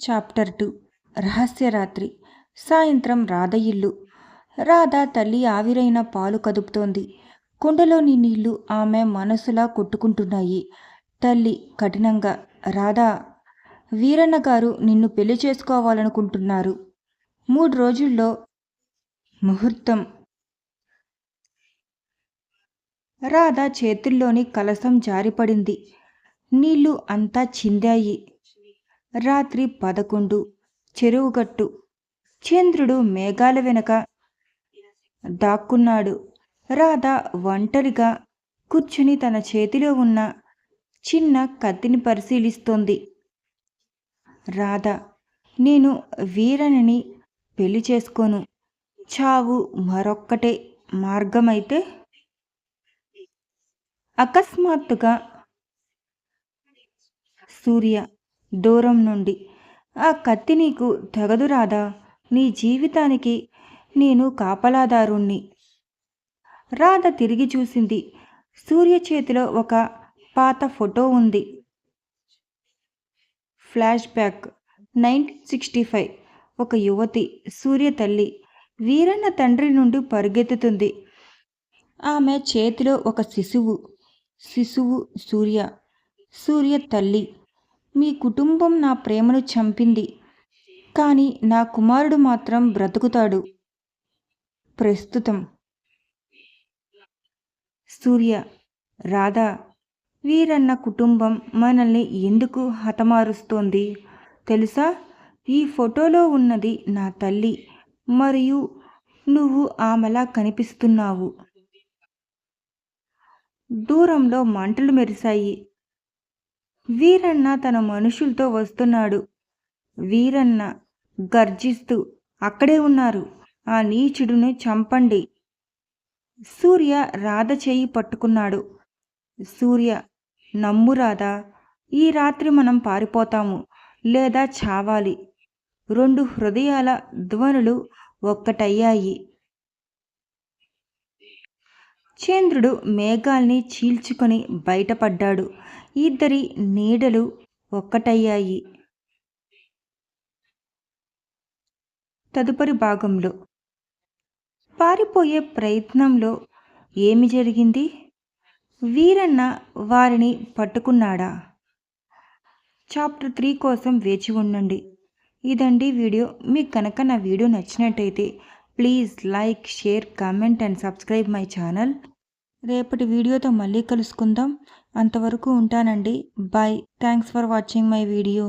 Chapter two. రహస్యరాత్రి సాయంత్రం రాధ ఇల్లు రాధ తల్లి ఆవిరైన పాలు కదుపుతోంది. కుండలోని నీళ్ళు ఆమె మనసులా కొట్టుకుంటున్నాయి. తల్లి కఠినంగా రాధా వీరన్న గారు నిన్ను పెళ్ళి చేసుకోవాలనుకుంటున్నారు. మూడు రోజుల్లో ముహూర్తం. రాధ చేతుల్లోని కలసం జారిపడింది. నీళ్ళు అంతా చిందాయి. రాత్రి పదకొండు. చెరువుగట్టు. చంద్రుడు మేఘాల వెనక దాక్కున్నాడు. రాధ ఒంటరిగా కూర్చుని తన చేతిలో ఉన్న చిన్న కత్తిని పరిశీలిస్తోంది. రాధ నేను వీరనిని పెళ్ళి చేసుకోను. చావు మరొక్కటే మార్గమైతే? అకస్మాత్తుగా సూర్య దూరం నుండి. ఆ కత్తి నీకు తెగదు రాదా నీ జీవితానికి నేను కాపలాదారుణ్ణి. రాధ తిరిగి చూసింది. సూర్య చేతిలో ఒక పాత ఫోటో ఉంది. Flashback nineteen sixty five. ఒక యువతి సూర్య తల్లి. వీరన్న తండ్రి నుండి పరుగెత్తుతుంది. ఆమె చేతిలో ఒక శిశువు. శిశువు సూర్య. సూర్య తల్లి. మీ కుటుంబం నా ప్రేమను చంపింది. కానీ నా కుమారుడు మాత్రం బ్రతుకుతాడు. ప్రస్తుతం. సూర్య. రాధా. వీరన్న కుటుంబం మనల్ని ఎందుకు హతమారుస్తోంది? తెలుసా? ఈ ఫోటోలో ఉన్నది నా తల్లి. మరియు నువ్వు ఆమెలా కనిపిస్తున్నావు? దూరంలో మంటలు మెరిశాయి. వీరన్న తన మనుషులతో వస్తున్నాడు. వీరన్న గర్జిస్తూ అక్కడే ఉన్నారు. ఆ నీచుడును చంపండి. సూర్య రాధ చేయి పట్టుకున్నాడు. సూర్య నమ్ము రాధా ఈ రాత్రి మనం పారిపోతాము లేదా చావాలి. రెండు హృదయాల ధ్వనులు ఒక్కటయ్యాయి. చంద్రుడు మేఘాల్ని చీల్చుకొని బయటపడ్డాడు. ఇద్దరి నీడలు ఒక్కటయ్యాయి. తదుపరి భాగంలో పారిపోయే ప్రయత్నంలో ఏమి జరిగింది? వీరన్న వారిని పట్టుకున్నాడా? చాప్టర్ త్రీ కోసం వేచి ఉండండి. ఇదండి వీడియో. మీకు కనుక నా వీడియో నచ్చినట్టయితే please like share comment and subscribe my channel రేపటి వీడియోతో మళ్ళీ కలుసుకుందాం. అంతవరకు ఉంటానండి. Bye thanks for watching my video